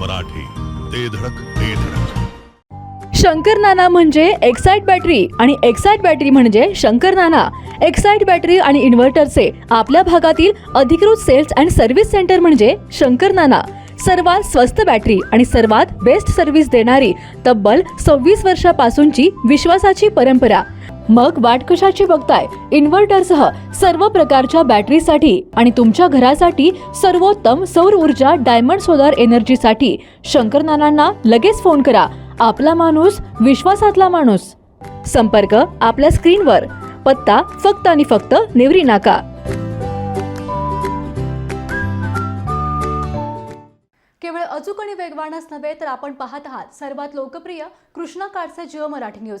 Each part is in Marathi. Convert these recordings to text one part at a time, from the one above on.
मराठी. ते धडक ते धडक. शंकर नाना म्हणजे एक्साइट बॅटरी आणि एक्साइट बॅटरी म्हणजे शंकर नाना. एक्साइट बॅटरी आणि इन्व्हर्टरचे आपल्या भागातील अधिकृत सेल्स अँड सर्व्हिस सेंटर म्हणजे शंकर नाना. सर्वात स्वस्त बॅटरी आणि सर्वात बेस्ट सर्व्हिस देणारी तब्बल सव्वीस वर्षापासूनची विश्वासाची परंपरा. मग वाट कशाची बघताय? इन्व्हर्टरसह सर्व प्रकारच्या बॅटरीसाठी आणि तुमच्या घरासाठी सर्वोत्तम सौर ऊर्जा डायमंड सोलार एनर्जीसाठी शंकर नानांना लगेच फोन करा. आपला माणूस विश्वासातला माणूस. संपर्क आपल्या स्क्रीनवर. पत्ता फक्त आणि फक्त नेवरी नाका. केवळ अचूक आणि वेगवानच नव्हे तर आपण पाहत आहात सर्वात लोकप्रिय कृष्णा काडसे जिओ मराठी न्यूज.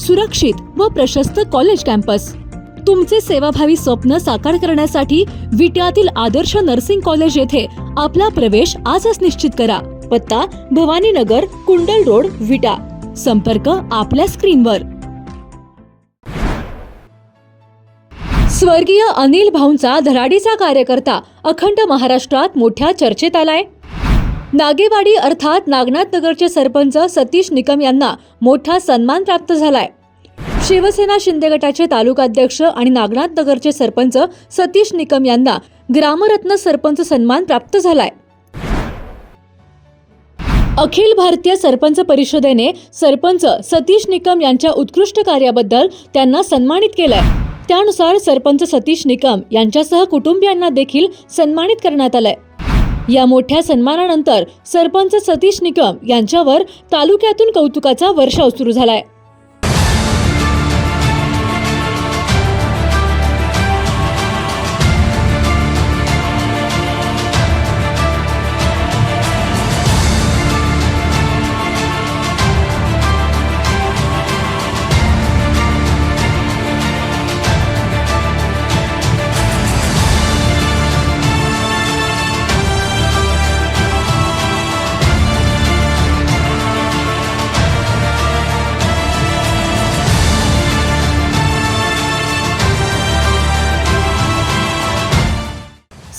सुरक्षित व प्रशस्त कॉलेज कॅम्पस तुमचे सेवाभावी स्वप्न साकार करण्यासाठी विट्यातील आदर्श नर्सिंग कॉलेज येथे आपला प्रवेश आजच निश्चित करा. पत्ता भवानीनगर कुंडल रोड विटा. संपर्क आपल्या स्क्रीनवर. स्वर्गीय अनिल भाऊंचा धडाडीचा कार्यकर्ता अखंड महाराष्ट्रात मोठ्या चर्चेत आलाय. नागेवाडी अर्थात नागनाथ नगरचे सरपंच सतीश निकम यांना मोठा सन्मान प्राप्त झालाय. शिवसेना शिंदे गटाचे तालुकाध्यक्ष आणि नागनाथ नगरचे सरपंच सतीश निकम यांना ग्रामरत्न सरपंच सन्मान प्राप्त झालाय. अखिल भारतीय सरपंच परिषदेने सरपंच सतीश निकम यांच्या उत्कृष्ट कार्याबद्दल त्यांना सन्मानित केलंय. त्यानुसार सरपंच सतीश निकम यांच्यासह कुटुंबियांना देखील सन्मानित करण्यात आलंय. या मोठ्या सन्मानानंतर सरपंच सतीश निकम यांच्यावर तालुक्यातून कौतुकाचा वर्षाव सुरू झालाय.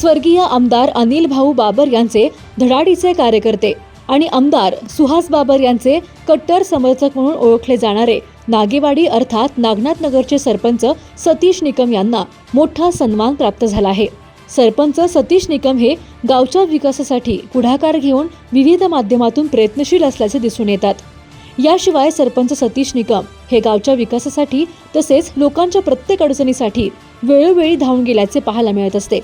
स्वर्गीय आमदार अनिल भाऊ बाबर यांचे धडाडीचे कार्यकर्ते आणि आमदार सुहास बाबर यांचे कट्टर समर्थक म्हणून ओळखले जाणारे नागेवाडी अर्थात नागनाथ नगरचे सरपंच सतीश निकम यांना मोठा सन्मान प्राप्त झाला आहे. सरपंच सतीश निकम हे गावच्या विकासासाठी पुढाकार घेऊन विविध माध्यमातून प्रयत्नशील असल्याचे दिसून येतात. याशिवाय सरपंच सतीश निकम हे गावच्या विकासासाठी तसेच लोकांच्या प्रत्येक अडचणीसाठी वेळोवेळी धावून गेल्याचे पाहायला मिळत असते.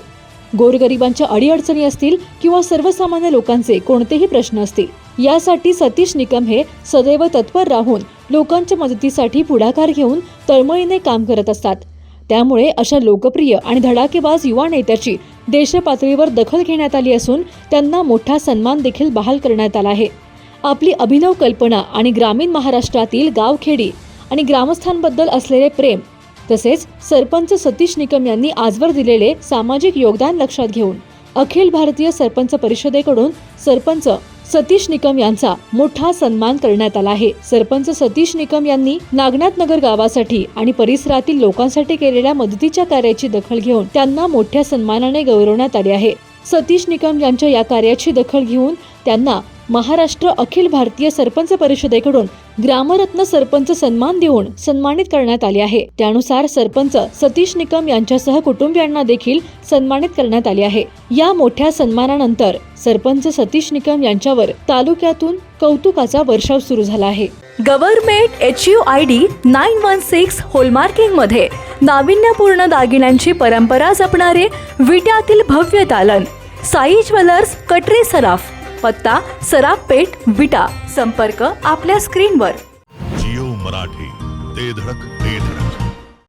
गोरगरिबांच्या अडीअडचणी असतील किंवा सर्वसामान्य लोकांचे कोणतेही प्रश्न असतील यासाठी सतीश निकम हे सदैव तत्पर राहून लोकांच्या मदतीसाठी पुढाकार घेऊन तळमळीने काम करत असतात. त्यामुळे अशा लोकप्रिय आणि धडाकेबाज युवा नेत्याची देशपातळीवर दखल घेण्यात आली असून त्यांना मोठा सन्मान देखील बहाल करण्यात आला आहे. आपली अभिनव कल्पना आणि ग्रामीण महाराष्ट्रातील गावखेडी आणि ग्रामस्थांबद्दल असलेले प्रेम तसेच सरपंच सतीश निकम यांनी आजवर दिलेले सामाजिक योगदान लक्षात घेऊन अखिल भारतीय सरपंच परिषदेकडून सरपंच सतीश निकम यांचा मोठा सन्मान करण्यात आला आहे. सरपंच सतीश निकम यांनी नागनाथ नगर गावासाठी आणि परिसरातील लोकांसाठी केलेल्या मदतीच्या कार्याची दखल घेऊन त्यांना मोठ्या सन्मानाने गौरवण्यात आले आहे. सतीश निकम यांच्या या कार्याची दखल घेऊन त्यांना महाराष्ट्र अखिल भारतीय सरपंच परिषदेकडून ग्रामरत्न सरपंच सन्मान देऊन सन्मानित करण्यात आले आहे. त्यानुसार सरपंच सतीश निकम यांच्यासह कुटुंबियांना देखील सन्मानित करण्यात आले आहे. या मोठ्या सन्मानानंतर सरपंच सतीश निकम यांच्यावर तालुक्यातून कौतुकाचा वर्षाव सुरू झाला आहे. Government H U I D nine one six होलमार्किंगमध्ये नाविन्यपूर्ण दागिन्यांची परंपरा जपणारे विट्यातील भव्य दालन साई ज्वेलर्स कटरे सराफ पत्ता सराफ पेठ विटा. संपर्क आपल्या स्क्रीनवर. जिओ मराठी ते धडक ते